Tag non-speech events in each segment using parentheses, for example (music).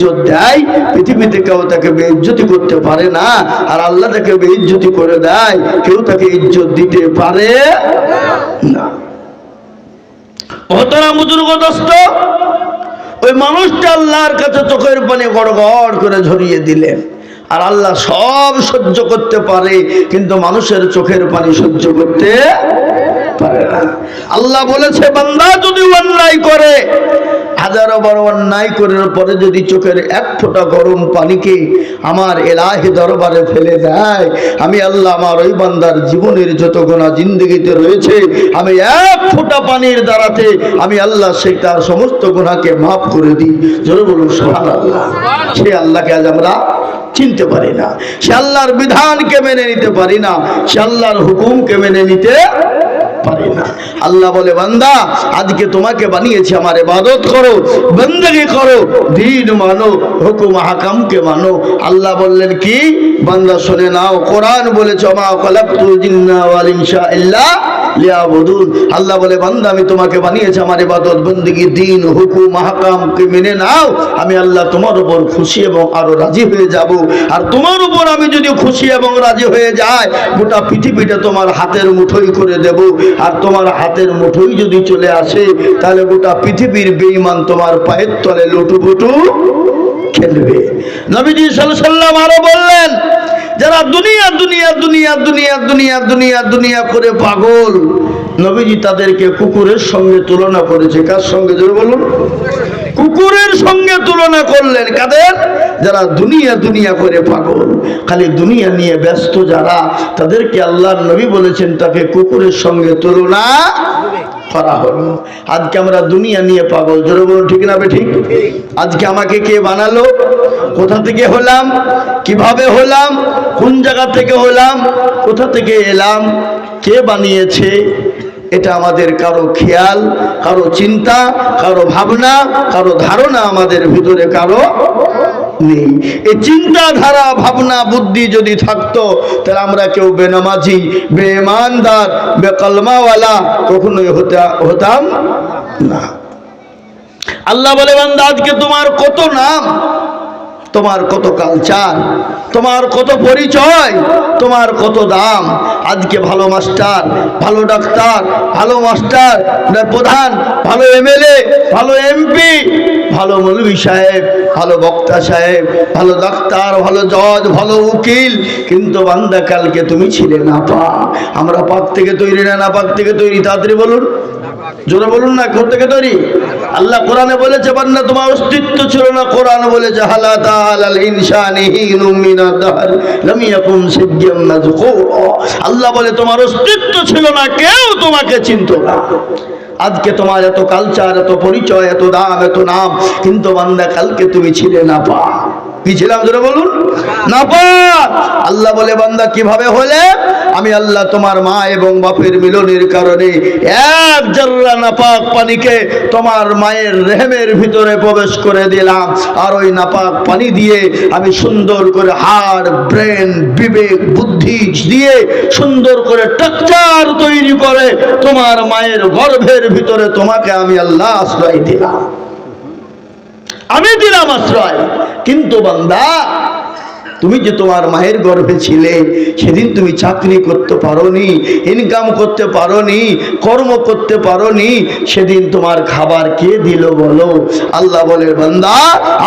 ইজ্জত দেয় পৃথিবীতে কেউ তাকে বেইজ্জতি করতে পারে না আর আল্লাহ তাকে বেইজ্জতি করে দেয় কেউ তাকে ইজ্জত দিতে পারে না। হতরা বুজুর্গ ওই মানুষটা আল্লাহর কাছে চোখের পানি গড় গড় করে ঝরিয়ে দিলেন আর আল্লাহ সব সহ্য করতে পারে কিন্তু মানুষের চোখের পানি সহ্য করতে পারে না। আল্লাহ বলেছে বান্দা যদি অন্যায় করে হাজারো বড় অন্যায় করার পরে যদি চোখের এক ফোঁটা গরম পানিকে আমার এলাহি দরবারে ফেলে দেয়, আমি আল্লাহ আমার ওই বান্দার জীবনের যত গোনা জিন্দগিতে রয়েছে, আমি এক ফোঁটা পানির দ্বারাতে আমি আল্লাহ সে তার সমস্ত গুণাকে মাফ করে দিই। জোরে বলুন সোহান আল্লাহ সে আল্লাহকে আজ আমরা চিনতে পারি না। সে আল্লাহর বিধানকে মেনে নিতে পারি না। সে আল্লাহর হুকুমকে মেনে নিতে পারি না। আল্লাহ বলে, বান্দা, আজকে তোমাকে বানিয়েছি, আমার ইবাদত করো, বন্দগি করো, দিন মানো, হুকুম হাকামকে মানো। আল্লাহ বললেন, কি? বান্দা, শুনে নাও, কোরআন বলেছে মা খালাকতুল জিন্না ওয়াল ইনসা আল্লাহ বলে, বান্দা, আমি তোমাকে বানিয়েছি, আমার ইবাদত, বন্দগি, দিন, হুকুম হাকামকে মেনে নাও। আমি আল্লাহ তোমার উপর খুশি এবং আরও রাজি হয়ে যাব। আর তোমার উপর আমি যদি খুশি এবং রাজি হয়ে যাই, গোটা পৃথিবীটা তোমার হাতের মুঠোই করে দেব। আর তোমার হাতের মুঠোই যদি চলে আসে, তাহলে গোটা পৃথিবীর বেঈমান তোমার পায়ের তলে লুটুপুটু খেলবে। নবীজি সাল্লাম আরও বললেন যারা দুনিয়া দুনিয়া দুনিয়া দুনিয়া দুনিয়া দুনিয়া দুনিয়া করে পাগল, নবীজি তাদেরকে কুকুরের সঙ্গে তুলনা করেছে। কার সঙ্গে? জোরে বলুন। কুকুরের সঙ্গে তুলনা করলেন কাদের? যারা দুনিয়া দুনিয়া করে পাগল, খালি দুনিয়া নিয়ে ব্যস্ত যারা, তাদেরকে আল্লাহ নবী বলেছেন, তাকে কুকুরের সঙ্গে তুলনা করা হলো। আজকে আমরা দুনিয়া নিয়ে পাগল জোরে বলুন ঠিক না ঠিক আজকে আমাকে কে বানালো? কোথা থেকে হলাম? কীভাবে হলাম? কোন জায়গা থেকে হলাম? কোথা থেকে এলাম? কে বানিয়েছে? এটা আমাদের কারও খেয়াল, কারও চিন্তা, কারও ভাবনা, কারও ধারণা আমাদের ভিতরে, কারও নেই। এই চিন্তাধারা, ভাবনা, বুদ্ধি যদি থাকতো, তাহলে আমরা কেউ বেনামাজি বেমানদার বেকলমাওয়ালা কখনোই হতে, হতাম না। আল্লাহ বলে, বান্দা তোমার কত নাম? তোমার কত কালচার তোমার কত পরিচয়, তোমার কত দাম। আজকে ভালো মাস্টার, ভালো ডাক্তার, ভালো মাস্টার না প্রধান, ভালো এমএলএ ভালো এমপি ভালো মৌলভী সাহেব, ভালো বক্তা সাহেব, ভালো ডাক্তার, ভালো জজ, ভালো উকিল। কিন্তু বান্দা, কালকে তুমি ছিলে না পা। আমরা পাক থেকে তৈরি না না পাক থেকে তৈরি। তাড়াতাড়ি বলুন। জোরে বলুন না, কোথা থেকে তৈরি? আল্লাহ কোরআনে বলেছে বান্না তোমার অস্তিত্ব ছিল না। কোরআন বলেছে হালা তাআলাল ইনসানি হিনুম মিনাদ দাহর, লাম ইয়াকুন সিজ্জাম মাযকুরা আল্লাহ বলে, তোমার অস্তিত্ব ছিল না, কেউ তোমাকে চিনত না। আজকে তোমার এত কালচার এত পরিচয়, এত দাম, এত নাম, কিন্তু বান্দা, কালকে তুমি ছিলে না পা কি ছিলাম ধরে বলুন? না পা আল্লাহ বলে, বান্দা, কীভাবে হলে? আমি আল্লাহ তোমার মা এবং বাপের মিলনের কারণে এক জাল্লা নাপাক পানিকে তোমার মায়ের রেহেমের ভিতরে প্রবেশ করে দিলাম। আর ওই নাপাক পানি দিয়ে আমি সুন্দর করে হাড়, ব্রেন, বিবেক, বুদ্ধি দিয়ে সুন্দর করে টাকচার তৈরি করে তোমার মায়ের গর্ভের ভিতরে তোমাকে আমি আল্লাহ আশ্রয় দিলাম। আমি দিলাম আশ্রয়। কিন্তু বান্দা তুমি যে তোমার মায়ের গর্ভে ছিলে, সেদিন তুমি চাকরি করতে পারোনি ইনকাম করতে পারোনি, কর্ম করতে পারোনি, সেদিন তোমার খাবার কে দিল বলো? আল্লাহ বলে, বান্দা,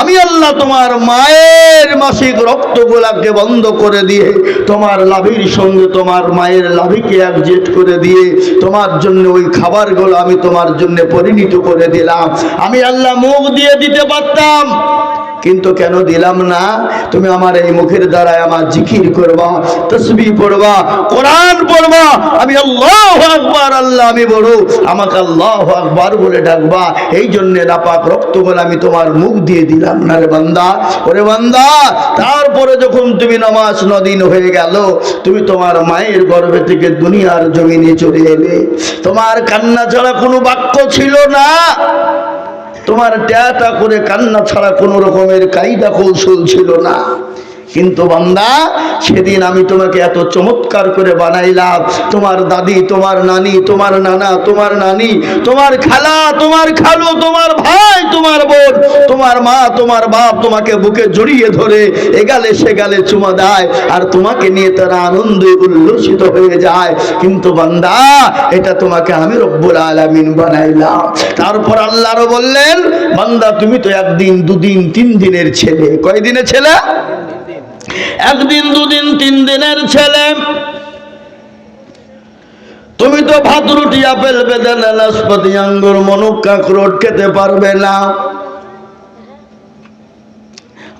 আমি আল্লাহ তোমার মায়ের মাসিক রক্ত রক্তগুলাকে বন্ধ করে দিয়ে, তোমার লাভির সঙ্গে তোমার মায়ের লাভিকে একজেট করে দিয়ে, তোমার জন্য ওই খাবারগুলো আমি তোমার জন্য পরিণত করে দিলাম। আমি আল্লাহ মুখ দিয়ে দিতে পারতাম। কিন্তু কেন দিলাম না? তুমি আমার এই মুখের দ্বারায় আমার জিকির করবা, তসবি পড়বা, কোরআন পড়বা। আমি আল্লাহ আকবার, আল্লাহ আমি বড়। আমাকে আল্লাহ আকবার বলে ডাকবা। এই জন্য নাপাক রক্ত বলে আমি তোমার মুখ দিয়ে দিলাম না রে বান্দা। ওরে বান্দা, তারপরে যখন তুমি নামাজ নদিন হয়ে গেল, তুমি তোমার মায়ের গর্ভে থেকে দুনিয়ার জমিনে চলে এলে। তোমার কান্না ছাড়া কোনো বাক্য ছিল না। তোমার ট্যাটা করে কান্না ছাড়া কোনো রকমের কায়দা কৌশল ছিল না। কিন্তু বান্দা, সেদিন আমি তোমাকে এত চমৎকার করে বানাইলাম। তোমার দাদি, তোমার নানি, তোমার নানা, তোমার নানি, তোমার খালা, তোমার খালু, তোমার ভাই, তোমার বোন, তোমার মা, তোমার বাপ তোমাকে বুকে জড়িয়ে ধরে এগালে সে গালে চুমা দেয় আর তোমাকে নিয়ে তারা আনন্দে উল্লসিত হয়ে যায়। কিন্তু বান্দা, এটা তোমাকে আমি রব্বুল আলামিন বানাইলাম। তারপর আল্লাহরও বললেন, বান্দা তুমি তো একদিন, দুদিন, তিন দিনের ছেলে। কয়দিনের ছেলে? একদিন, দুদিন, তিন দিনের ছেলে। তুমি তো ভাত, রুটি, আপেল বেদানা নাশপাতি, আঙ্গুর, মনুক, কাকরোট খেতে পারবে না।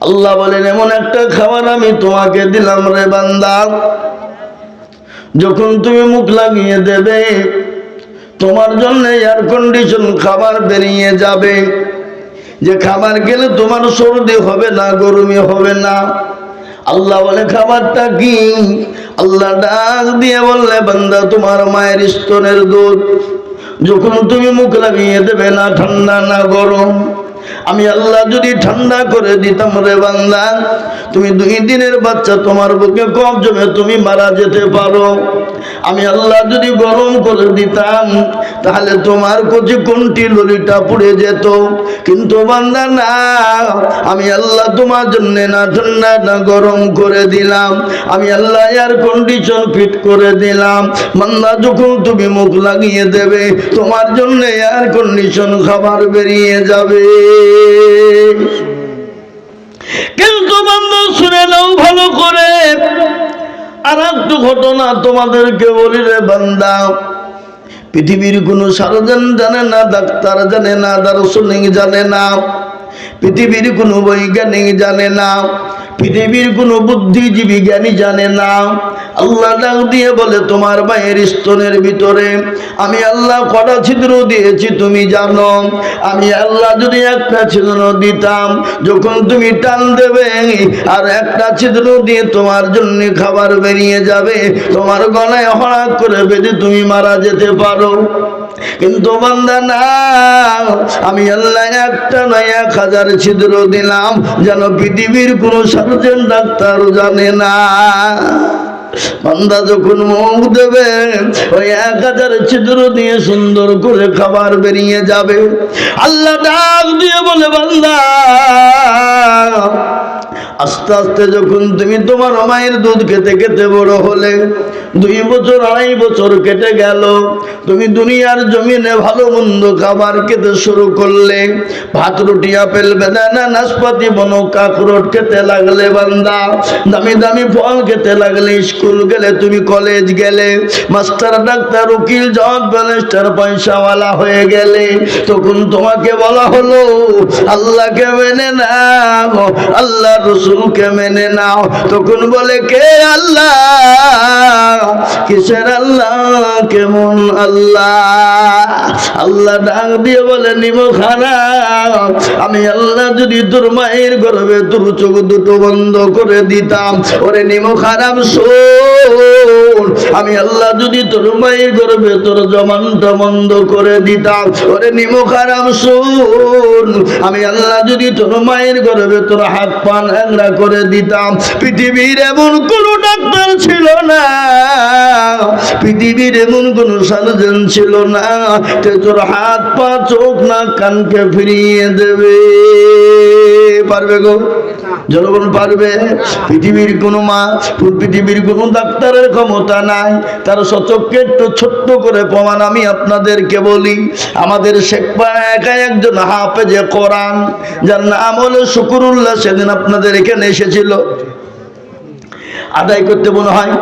আল্লাহ বলেন, এমন একটা খাবার আমি তোমাকে দিলাম রে বান্দা। যখন তুমি মুখ লাগিয়ে দেবে, তোমার জন্য এয়ার কন্ডিশন খাবার বেরিয়ে যাবে। যে খাবার গেলে তোমার সর্দি হবে না, গরমি হবে না। আল্লাহ বলে, খাবারটা কি? আল্লাহ ডাক দিয়ে বললে, বান্দা, তোমার মায়ের স্তনের দুধ। যখন তুমি মুখ লাগিয়ে দেবে না, ঠান্ডা না গরম আমি আল্লাহ যদি ঠান্ডা করে দিতাম রে বান্দা, তুমি দুই দিনের বাচ্চা তোমার বুকে কম জমে তুমি মারা যেতে পারো। আমি আল্লাহ যদি গরম করে দিতাম, তাহলে তোমার কচি কোনটি ললিটা পুড়ে যেত। কিন্তু বান্দা, না, আমি আল্লাহ তোমার জন্য না ঠান্ডা, না গরম করে দিলাম। আমি আল্লাহ এয়ার কন্ডিশন ফিট করে দিলাম। বান্দা, যখন তুমি মুখ লাগিয়ে দেবে, তোমার জন্য এয়ার কন্ডিশন খাবার বেরিয়ে যাবে। কিন্তু বন্ধু শুনে নাও ভালো করে। আর একটু ঘটনা তোমাদেরকে বলি রে বান্দা। পৃথিবীর কোনো সার্জন জানে না, ডাক্তার জানে না, দার্শনিক জানে না। পৃথিবীর কোনো বৈজ্ঞানিক জানে না। পৃথিবীর কোনো বুদ্ধিজীবী জ্ঞানী জানে না। আল্লাহ ডাক দিয়ে বলে, তোমার মায়ের স্তনের ভিতরে আমি আল্লাহ কটা ছিদ্র দিয়েছি তুমি জানো। আমি আল্লাহ যদি একটা ছিদ্র দিতাম, যখন তুমি টান দেবে আর একটা ছিদ্র দিয়ে তোমার জন্য খাবার বেরিয়ে যাবে, তোমার গলায় হঠাৎ করে বেঁধে তুমি মারা যেতে পারো। কিন্তু বান্দা, না, আমি আল্লাহ একটা নয় এক হাজার ছিদ্র দিলাম, যেন পৃথিবীর কোনো সার্জন ডাক্তার জানে না। বান্দা যখন মুখ দেবে, ওই এক হাজার ছিদ্র দিয়ে সুন্দর করে খাবার বেরিয়ে যাবে। আল্লাহ ডাক দিয়ে বলে, বান্দা আস্তে আস্তে যখন তুমি তোমার মায়ের দুধ খেতে খেতে বড় হলে, দুই বছর, আড়াই বছর কেটে গেল। তুমি দুনিয়ার জমিনে ভালো মন্দ খাবার খেতে শুরু করলে, ভাত, রুটি, আপেল, বেদানা, নাশপাতি বনো কাকরোট খেতে লাগলে বান্দা, দামি দামি ফল খেতে লাগলে স্কুল গেলে, তুমি কলেজ গেলে, মাস্টার, ডাক্তার, উকিল, জজ ব্যালেস্টার পয়সাওয়ালা হয়ে গেলে, তখন তোমাকে বলা হলো, আল্লাহকে মেনে নাও, আল্লাহ রসুলকে মেনে নাও। তখন বলে, কে আল্লাহ? কিসের আল্লাহ? কেমন আল্লাহ? আল্লাহ ডাক দিয়ে বলে, নিম খারাপ আমি আল্লাহ যদি তোর মায়ের গর্বে তোর চোখ দুটো বন্ধ করে দিতাম, ওরে নিম খারাপ শোন, আমি আল্লাহ যদি তোর মায়ের গর্বে তোর জমানটা বন্ধ করে দিতাম, ওরে নিম খারাপ শোন, আমি আল্লাহ যদি তোর মায়ের গর্বে তোর হাত পা ন্যাংরা করে দিতাম। পৃথিবীর এমন কোন ডাক্তার ছিল না। পৃথিবীর এমন কোন সার্জন ছিল না। যে তোর হাত, পা, চোখ না কানকে ফিরিয়ে দেবে। পারবে গো? জনগণ পারবে। পৃথিবীর কোনো মা, পৃথিবীর কোনো ডাক্তারের ক্ষমতা নাই। তার সচককে একটু ছোট্ট করে প্রমাণ আমি আপনাদেরকে বলি। আমাদের শেখপাড়া একা একজন হাফেজে কোরআন, যার নাম হলো শুকুরুল্লাহ, সেদিন আপনাদের এখানে এসেছিল। আদায় করতে মনে হয়?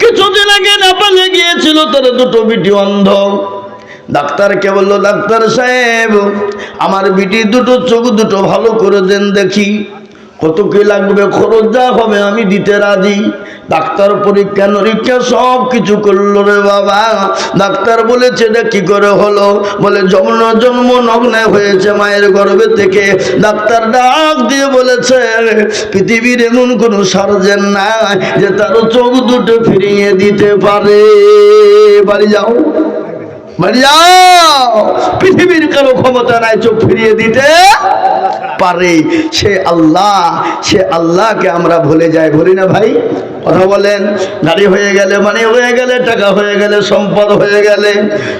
কিছুদিন আগে নেপালে গিয়েছিল, তার দুটো বিটি অন্ধ। ডাক্তারকে বলল, ডাক্তার সাহেব, আমার বিটি দুটো চোখ দুটো ভালো করে দেন দেখি। কত কি লাগবে? খরচ যা হবে, আমি দিতে রাজি। ডাক্তার পরীক্ষা, নিরীক্ষা সব কিছু করল রে বাবা। ডাক্তার বলেছে এটা কি করে হলো? বলে জন্ম জন্ম, নগ্নে হয়েছে মায়ের গর্ভে থেকে। ডাক্তার ডাক দিয়ে বলেছে, পৃথিবীর এমন কোনো সার্জেন নাই যে তার চোখ দুটো ফিরিয়ে দিতে পারে। বাড়ি যাও বাড়ি যাও। পৃথিবীর কারও ক্ষমতা নাই চোখ ফিরিয়ে দিতে পারে। সে আল্লাহ সে আল্লাহকে আমরা ভুলে যাই ভুলি না ভাই? কথা বলেন গাড়ি হয়ে গেলে মানে হয়ে গেলে টাকা হয়ে গেলে সম্পদ হয়ে গেলে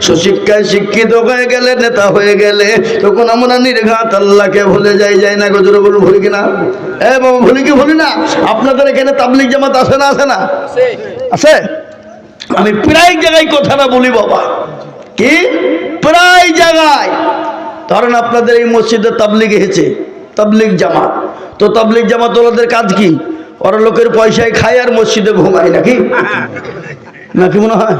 সুশিক্ষায় শিক্ষিত হয়ে গেলে নেতা হয়ে গেলে তখন আমরা নির্ঘাত আল্লাহকে ভুলে যাই যাই না গজরে বলুন ভুলি কিনা? এ বাবা ভুলি কি ভুলি না? আপনাদের এখানে তাবলিক জামাত আছে না আছে না? আছে? আমি প্রায় জায়গায় কথাটা বলি বাবা। কি? প্রায় জায়গায়। ধরেন আপনাদের এই মসজিদে তাবলিগ এসেছে তাবলিগ জামাত। তো তাবলিগ জামাত ওদের কাজ কি? ওরা লোকের পয়সায় খায় আর মসজিদে ঘুমায় নাকি? নাকি মনে হয়।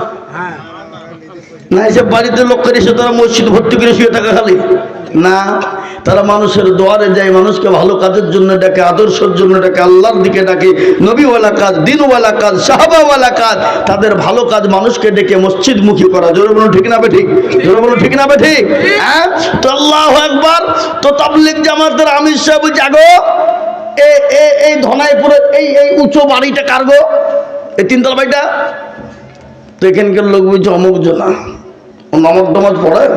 না এসে বাড়িতে লোক করে এসে তারা মসজিদ ভর্তি করে শুয়ে থাকা খালি। না, তারা মানুষের দোয়ারে যায়, মানুষকে ভালো কাজের জন্য ডাকে, আদর্শের জন্য ডাকে, আল্লাহর দিকে ডাকে, নবীওয়ালা কাজ, দিনওয়ালা কাজ, সাহাবাওয়ালা কাজ, তাদের ভালো কাজ মানুষকে ডেকে মসজিদ মুখী করা। জোরে বলুন, ঠিক না ঠিক জোরে বলুন, ঠিক না ঠিক হ্যাঁ? তো আল্লাহ একবার তো তাবলিক জামাতের আমির সাহেব জাগো এই ধনাইপুরের এই এই উঁচু বাড়িটা কারগো এই তিনতলা বাড়িটা? তো এখানকার লোক বলছে, অমুক জনা ও নামাজ টামাজ পড়ে?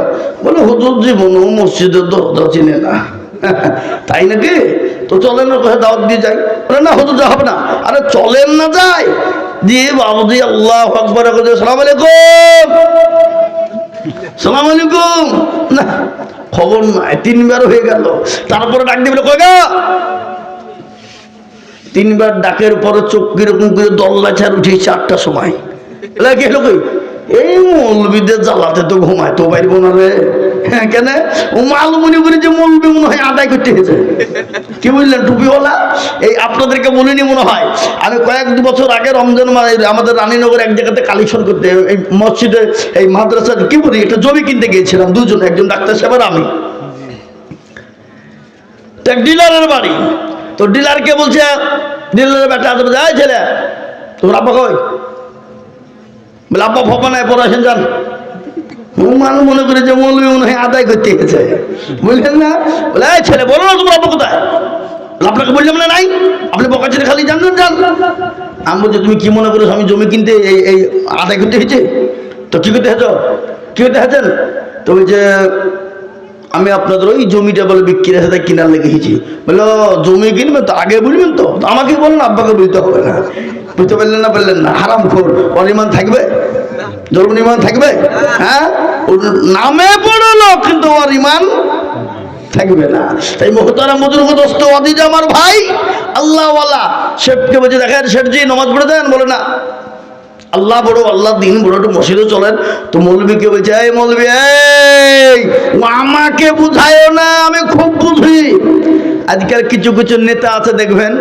বলে, হুজুর জীবন ও মসজিদের দরজা চিনে না। (laughs) তাই নাকি? তো চলেন না, কোথায় দাওয়াত দিয়ে যাই? বলে, না, হুজুর যা হবে না। আরে, চলেন না যাই। দিয়ে বাবুজি, আল্লাহ আকবর সালাম আলাইকুম। (laughs) সালাম আলাইকুম। না, খবর নাই, তিনবার হয়ে গেল। তারপরে ডাক দিবে, কই গা? তিনবার ডাকের পরে চোখ কীরকম করে দল্লা ছাড় উঠে চারটার সময়। এই জ্বালাতে তো ঘুমায় তো না রে। হ্যাঁ কেন? ও যে মৌলবি মনে হয় আদায় করতে কি বুঝলেন টুপিওয়ালা? এই আপনাদেরকে মনে হয় আমি কয়েক দু বছর আগে রমজান আমাদের রানীনগর এক জায়গাতে কালেকশন করতে, এই মসজিদে, এই মাদ্রাসা কি বলি, একটা জমি কিনতে গিয়েছিলাম দুজন একজন ডাক্তার সাহেব আর আমি। ডিলারের বাড়ি। তো ডিলারকে বলছে, ডিলারের বেটা ছেলে, তোর আব্বা কই? বলে, আব্বা নাই পড়াশোন যান। মানুষ মনে করে যে, মৌলবি মনে হয় আদায় করতে গেছে বুঝলেন না? বলে ছেলে, বলো না তোমার আব্বা কোথায়? আপনাকে বললাম না, নাই। আপনি বকা ছেলে, খালি জানলেন যান আমি বলছি, তুমি কি মনে করো আমি জমি কিনতে এই এই আদায় করতে হয়েছে তো কি করতে হেছ কি করতে হেছেন তো ওই যে আমি আপনাদের ওই জমিটা বলে বিক্রির সাথে কিনার লেগেছি বলল জমি কিনবেন তো? আগে বুঝবেন তো? আমাকে বলুন আব্বাকে বুঝতে হবে না। বুঝতে পারলেন না বললেন, না, হারাম খোর। অনিমান থাকবে? ইমান থাকবে? হ্যাঁ? নামে পড়ল কিন্তু ওর ইমান থাকবে না। তাই মোহতারা মধুর দোস্ত অদিজ আমার ভাই, আল্লাহওয়ালা। শেঠকে বলছে, দেখেন শেঠজি, নমাজ পড়ে দেন? বলে, না। আল্লাহ বড়, আল্লাহ দিন বড় একটু মসজিদে চলেন। তো মৌলবীকে বলছে, এই মৌলবি, এই, আমাকে বুঝায়ও না, আমি খুব বুঝি। আজকাল কিছু কিছু নেতা আছে, দেখবেন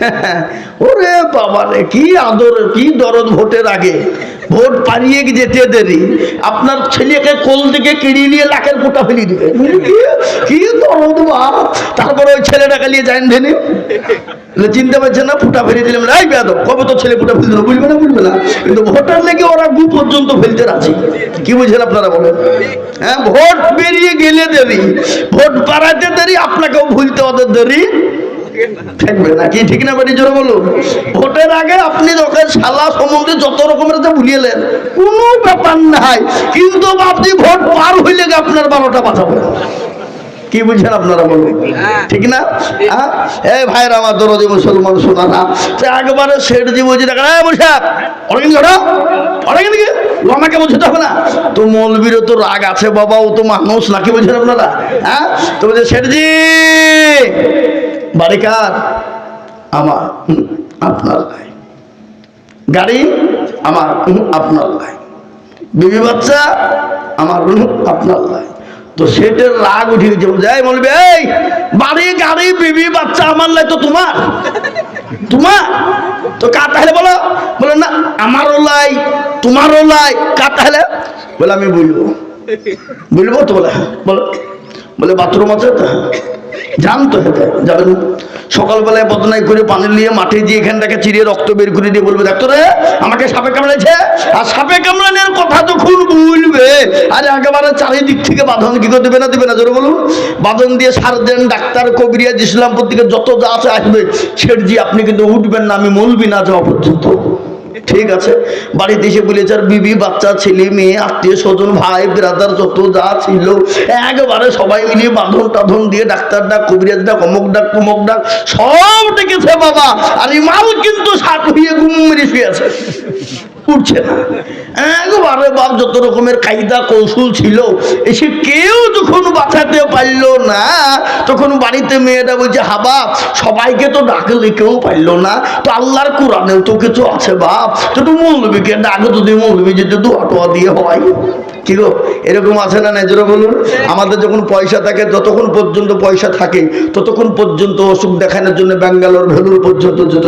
(laughs) ওরে বাবা রে কি আদর কি দরদ ভোটের আগে। ভোট পারিয়ে যেতে দেরি। আপনার ছেলেকে কোল থেকে কিড়িয়ে নিয়ে লাখের পোটা ফেলিয়ে দিবে। কি- দরদ বা তারপরে ওই ছেলেটাকে নিয়ে ধেনি বলে, চিনতে পারছেন না? ফুটা ফেলে দিলাম। এই বেদ কবে তো ছেলে ফুটা ফেলতে বুঝবে না বুঝবে না। কিন্তু ভোটার লেগে ওরা গু পর্যন্ত ফেলতে রাজি। কি বুঝছেন আপনারা বলেন? হ্যাঁ ভোট বেরিয়ে গেলে দেরি। ভোট পাড়াতে দেরি আপনাকেও ভুলতে ওদের দেরি। থাকবে না। কি ঠিক না বাড়ি জোরে বলুন ভোটের আগে আপনি শালা সম্বন্ধে যত রকমের ভুলিয়েলেন কোনো ব্যাপার নাই। কিন্তু আপনি ভোট পার হইলে আপনার বারোটা কি বুঝছেন আপনারা বলুন ঠিক না? হ্যাঁ? এই ভাইরা আমার দরদি মুসলমান শোনা না একবারে সেট দিয়ে বলছি বসে দিকে আমাকে বুঝতে হবে না তো মৌলবীরও তো রাগ আছে বাবা ও তো মানুষ নাকি বুঝছেন আপনারা? হ্যাঁ? তো বলছে শেঠজি বাড়ি কার আমার আপনার নাই গাড়ি আমার আপনার নাই বিবি বাচ্চা আমার আপনার নাই তো সেটার রাগ উঠে গেছে এই বলবে এই বাড়ি, গাড়ি, বিবি বাচ্চা আমার লাই তো তোমার। তোমার? তো কার তাহলে বলো? বলে, না, আমারও লাই, তোমারও লাই। কার তাহলে? বলে, আমি বলব। বলব তো বলে হ্যাঁ। বলো। বলে, বাথরুম আছে তো। যান তো যাবেন সকালবেলায় বদনাই করে পানি নিয়ে মাঠে দিয়ে এখানটাকে চিরিয়ে রক্ত বের করে দিয়ে বলবে, ডাক্তারে, আমাকে সাপে কামড়েছে আর সাপে কামড়ানোর কথা যখন বলবে। আর একেবারে চারিদিক থেকে বাঁধন কি করে দেবে না দেবে না, জোরে বলুন। বাঁধন দিয়ে সার্জেন ডাক্তার কবিরিয়াজ ইসলামপুর থেকে যত যা আছে আসবে শেঠজি আপনি কিন্তু উঠবেন না, আমি মলবি না যাওয়া পর্যন্ত ঠিক আছে? বাড়িতে এসে বলেছে আর বিবি, বাচ্চা, ছেলে, মেয়ে, আত্মীয় স্বজন, ভাই ব্রাদার যত যা ছিল, একবারে সবাই মিলিয়ে বাঁধন টাধন দিয়ে ডাক্তার ডাক, কবিরাজ ডাক, অমুক ডাক, তমুক ডাক, সব ডেকেছে বাবা। আর ইমাল কিন্তু সাত হয়ে ঘুম মেরে শুয়ে আছে। উঠছে না। একবারে বাপ যত রকমের কায়দা কৌশল ছিল, এসে কেউ যখন বাঁচাতে পারল না, তখন বাড়িতে মেয়েটা বলছে, হাবা, সবাইকে তো ডাকলে কেউ পারল না, তো আল্লাহর কোরআনেও তো কিছু আছে বাপ, তো তো মৌলবীকে ডাকে যদি মৌলবী যদি দোয়া টোয়া দিয়ে হয়। কি গো, এরকম আছে না নেজরা বলুন আমাদের যখন পয়সা থাকে, যতক্ষণ পর্যন্ত পয়সা থাকে, ততক্ষণ পর্যন্ত অসুখ দেখানোর জন্য ব্যাঙ্গালোর ভেলুর পর্যন্ত যত